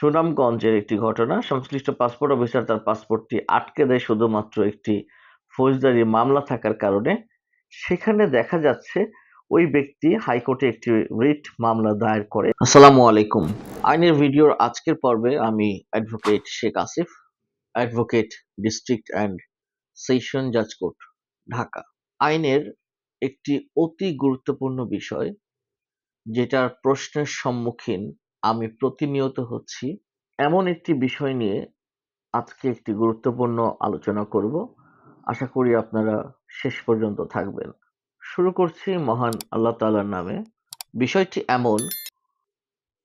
সুনামগঞ্জের একটি ঘটনা। সংশ্লিষ্ট পাসপোর্ট অফিসার তার পাসপোর্টটি আটকে দেয় শুধুমাত্র একটি ফৌজদারি মামলা থাকার কারণে। সেখানে দেখা যাচ্ছে ওই ব্যক্তি হাইকোর্টে একটি রিট মামলা দায়ের করে। আসসালামু আলাইকুম। আইনের ভিডিওর আজকের পর্বে আমি advocate Sheikh Asif advocate district and session জাজ কোর্ট ঢাকা। আইনের একটি অতি গুরুত্বপূর্ণ বিষয়, যেটার প্রশ্নের সম্মুখীন আমি প্রতিনিয়ত হচ্ছি এমন একটি বিষয় নিয়ে আজকে একটি গুরুত্বপূর্ণ আলোচনা করব। আশা করি আপনারা শেষ পর্যন্ত থাকবেন। শুরু করছি মহান আল্লাহ তাআলার নামে। বিষয়টি এমন,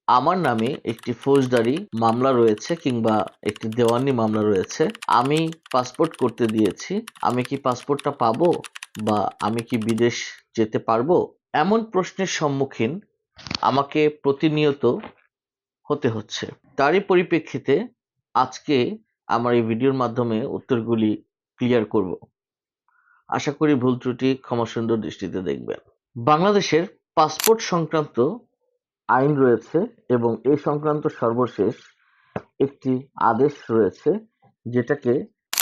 আমার নামে একটি ফৌজদারি মামলা রয়েছে কিংবা একটি দেওয়ানি মামলা রয়েছে। আমি পাসপোর্ট করতে দিয়েছি। আমি কি পাসপোর্টটা পাবো বা আমি কি বিদেশ যেতে পারব? এমন প্রশ্নের সম্মুখীন আমাকে প্রতিনিয়ত হতে হচ্ছে। তারই পরিপ্রেক্ষিতে আজকে আমার এই ভিডিওর মাধ্যমে উত্তরগুলি ক্লিয়ার করব। আশা করি ভুল ত্রুটি ক্ষমা সুন্দর দৃষ্টিতে দেখবেন। বাংলাদেশের পাসপোর্ট সংক্রান্ত আইন রয়েছে এবং এই সংক্রান্ত সর্বশেষ একটি আদেশ রয়েছে, যেটাকে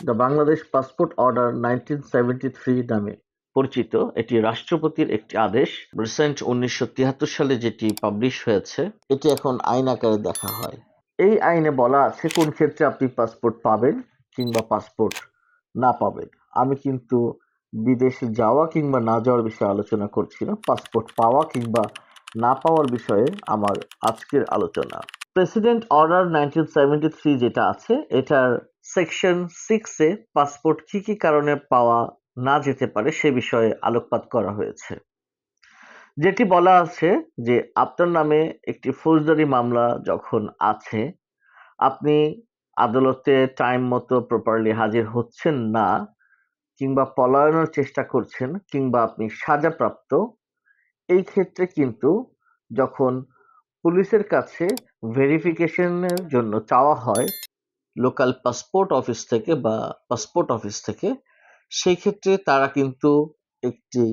the Bangladesh passport order nineteen seventy three নামে পরিচিত, এটি রাষ্ট্রপতির একটি আদেশ। রিসেন্ট উনিশশো তিয়াত্তর সালে যেটি পাবলিশ হয়েছে, এটি এখন আইন আকারে দেখা হয়। এই আইনে বলা আছে কোন ক্ষেত্রে আপনি পাসপোর্ট পাবেন কিংবা পাসপোর্ট না পাবেন। আমি কিন্তু বিদেশে যাওয়া কিংবা না যাওয়ার বিষয়ে আলোচনা করছি না। পাসপোর্ট পাওয়া কিংবা না পাওয়ার বিষয়ে আমার আজকের আলোচনা। President order nineteen seventy three যেটা আছে, এটার সেকশন সিক্সে পাসপোর্ট কি কি কারণে পাওয়া না যেতে পারে সে বিষয়ে আলোকপাত করা হয়েছে। যেটি বলা আছে যে, আপনার নামে একটি ফৌজদারি মামলা যখন আছে, আপনি আদালতে টাইম মতো প্রপারলি হাজির হচ্ছেন না কিংবা পলায়নের চেষ্টা করছেন কিংবা আপনি সাজাপ্রাপ্ত, এই ক্ষেত্রে কিন্তু যখন পুলিশের কাছে ভেরিফিকেশনের জন্য চাওয়া হয় লোকাল পাসপোর্ট অফিস থেকে বা পাসপোর্ট অফিস থেকে সেই ক্ষেত্রে তারা কিন্তু একটি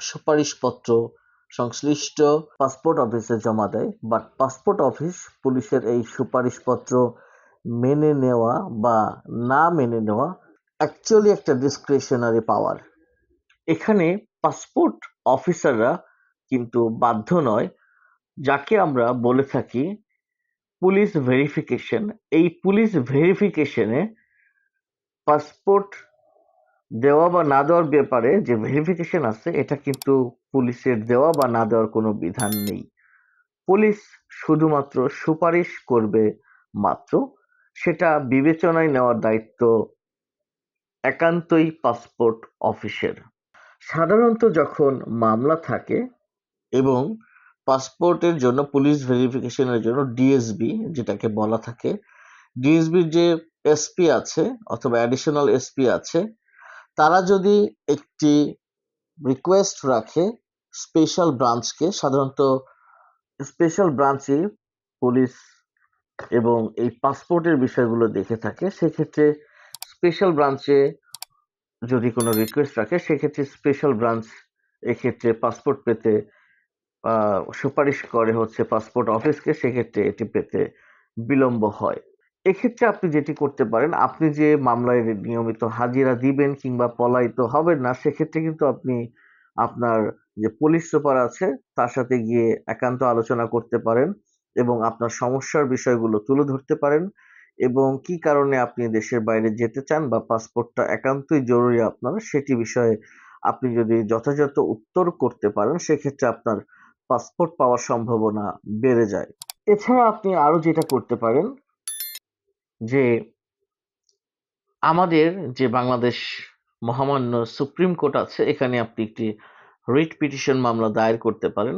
সুপারিশপত্র সংশ্লিষ্ট পাসপোর্ট অফিসে জমা দেয়। বাট পাসপোর্ট অফিস পুলিশের এই সুপারিশপত্র মেনে নেওয়া বা না মেনে নেওয়া অ্যাকচুয়ালি একটা ডিসক্রিশনারি পাওয়ার এখানে পাসপোর্ট অফিসাররা কিন্তু বাধ্য নয়। যাকে আমরা বলে থাকি পুলিশ ভেরিফিকেশন এই পুলিশ ভেরিফিকেশনে পাসপোর্ট দেওয়া বা না দেওয়ার ব্যাপারে যে ভেরিফিকেশন আছে, এটা কিন্তু পুলিশের দেওয়া বা না দেওয়ার কোনো বিধান নেই। পুলিশ শুধুমাত্র সুপারিশ করবে মাত্র, সেটা বিবেচনায় নেওয়ার দায়িত্ব একান্তই পাসপোর্ট অফিসের সাধারণত যখন মামলা থাকে এবং পাসপোর্টের জন্য, পুলিশ ভেরিফিকেশনের জন্য ডিএসবি যেটাকে বলা থাকে ডিএসবির যে এসপি আছে অথবা অ্যাডিশনাল এসপি আছে তারা যদি একটি রিকোয়েস্ট রাখে স্পেশাল ব্রাঞ্চকে সাধারণত স্পেশাল ব্রাঞ্চে পুলিশ এবং এই পাসপোর্টের বিষয়গুলো দেখে থাকে, সেক্ষেত্রে স্পেশাল ব্রাঞ্চে যদি কোনো রিকোয়েস্ট রাখে, সেক্ষেত্রে স্পেশাল ব্রাঞ্চ এক্ষেত্রে পাসপোর্ট পেতে সুপারিশ করে হচ্ছে পাসপোর্ট অফিসকে সেক্ষেত্রে এটি পেতে বিলম্ব হয়। এক্ষেত্রে আপনি যেটি করতে পারেন, আপনি যে মামলায় নিয়মিত হাজিরা দিবেন কিংবা পলায়িত হবেন না, সেক্ষেত্রে কিন্তু আপনি আপনার যে পুলিশ সুপার আছে, তার সাথে গিয়ে একান্ত আলোচনা করতে পারেন এবং আপনার সমস্যার বিষয়গুলো তুলে ধরতে পারেন এবং কি কারণে আপনি দেশের বাইরে যেতে চান বা পাসপোর্টটা একান্তই জরুরি আপনার, সেটি বিষয়ে আপনি যদি যথাযথ উত্তর করতে পারেন, সেক্ষেত্রে আপনার পাসপোর্ট পাওয়ার সম্ভাবনা বেড়ে যায়। এছাড়া আপনি আরও যেটা করতে পারেন যে আমাদের যে বাংলাদেশ মহামান্য সুপ্রিম কোর্ট আছে, এখানে আপনি একটি রিট পিটিশন মামলা দায়ের করতে পারেন।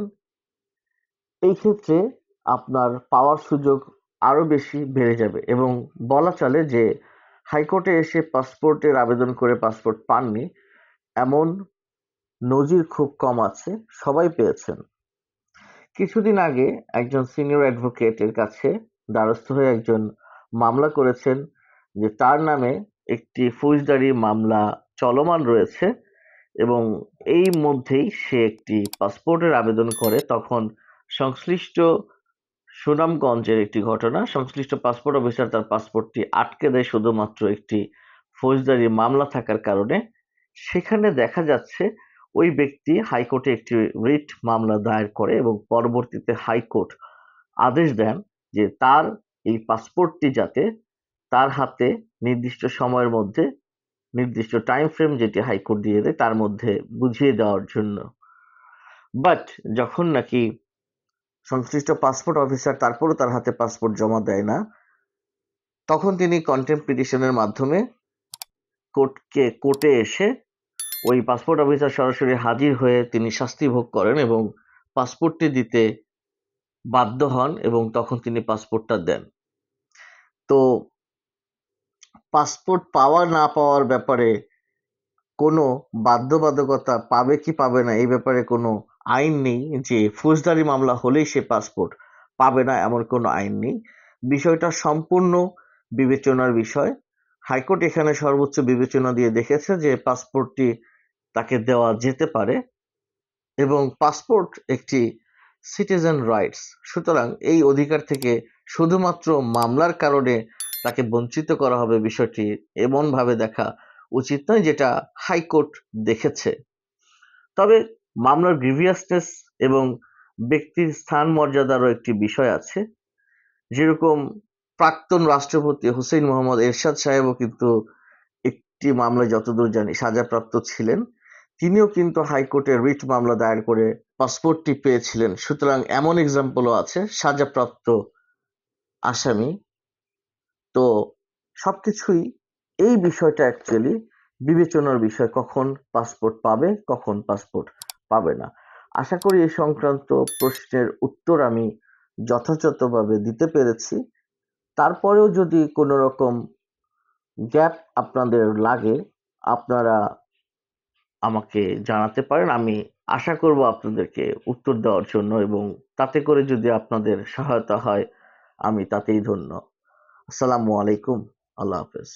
এই ক্ষেত্রে আপনার পাওয়ার সুযোগ আরও বেশি বেড়ে যাবে এবং বলা চলে যে হাইকোর্টে এসে পাসপোর্টের আবেদন করে পাসপোর্ট পাননি, এমন নজির খুব কম আছে, সবাই পেয়েছেন। কিছুদিন আগে একজন সিনিয়র অ্যাডভোকেটের কাছে দ্বারস্থ হয়ে একজন মামলা করেছেন যে তার নামে একটি ফৌজদারি মামলা চলমান রয়েছে এবং এই মধ্যেই সে একটি পাসপোর্টের আবেদন করে। তখন সংশ্লিষ্ট সুনামগঞ্জের একটি ঘটনা, সংশ্লিষ্ট পাসপোর্ট অফিসার তার পাসপোর্টটি আটকে দেয় শুধুমাত্র একটি ফৌজদারি মামলা থাকার কারণে। সেখানে দেখা যাচ্ছে ওই ব্যক্তি হাইকোর্টে একটি রিট মামলা দায়ের করে এবং পরবর্তীতে হাইকোর্ট আদেশ দেন যে তার এই পাসপোর্টটি যাতে তার হাতে নির্দিষ্ট সময়ের মধ্যে, নির্দিষ্ট টাইম ফ্রেম যেটি হাইকোর্ট দিয়ে দেয়, তার মধ্যে বুঝিয়ে দেওয়ার জন্য। বাট যখন নাকি সংশ্লিষ্ট পাসপোর্ট অফিসার তারপরও তার হাতে পাসপোর্ট জমা দেয় না, তখন তিনি কন্টেম্প পিটিশনের মাধ্যমে কোর্টকে কোর্টে এসে ওই পাসপোর্ট অফিসার সরাসরি হাজির হয়ে তিনি শাস্তি ভোগ করেন এবং পাসপোর্টটি দিতে বাধ্য হন এবং তখন তিনি পাসপোর্টটা দেন। তো পাসপোর্ট পাওয়া না পাওয়ার ব্যাপারে কোনো বাধ্যবাধকতা পাবে কি পাবে না, এই ব্যাপারে কোনো আইন নেই যে ফৌজদারি মামলা হলেই সে পাসপোর্ট পাবে না এমন কোনো আইন নেই। বিষয়টা সম্পূর্ণ বিবেচনার বিষয়। হাইকোর্ট এখানে সর্বোচ্চ বিবেচনা দিয়ে দেখেছে যে পাসপোর্টটি তাকে দেওয়া যেতে পারে এবং পাসপোর্ট একটি সিটিজেন রাইটস সুতরাং এই অধিকার থেকে শুধুমাত্র মামলার কারণে তাকে বঞ্চিত করা হবে বিষয়টি এমনভাবে দেখা উচিত নয় যেটা হাইকোর্ট দেখেছে। তবে মামলার গ্রিভিয়াসনেস এবং ব্যক্তির স্থান মর্যাদারও একটি বিষয় আছে। যেরকম প্রাক্তন রাষ্ট্রপতি হুসেইন মোহাম্মদ এরশাদ সাহেবও কিন্তু একটি মামলায় যতদূর জানি সাজাপ্রাপ্ত ছিলেন। তিনিও কিন্তু হাইকোর্টে রিট মামলা দায়ের করে পাসপোর্টটি পেয়েছিলেন। সুতরাং এমন এক্সাম্পলও আছে, সাজাপ্রাপ্ত আসামি। তো সবকিছুই এই বিষয়টা অ্যাকচুয়ালি বিবেচনার বিষয়, কখন পাসপোর্ট পাবে, কখন পাসপোর্ট পাবে না। আশা করি এই সংক্রান্ত প্রশ্নের উত্তর আমি যথাযথভাবে দিতে পেরেছি। তারপরেও যদি কোনো রকম গ্যাপ আপনাদের লাগে, আপনারা আমাকে জানাতে পারেন। আমি আশা করব আপনাদেরকে উত্তর দেওয়ার জন্য এবং তাতে করে যদি আপনাদের সহায়তা হয় আমি তাতেই ধন্য। আসসালামু আলাইকুম। আল্লাহ হাফেজ।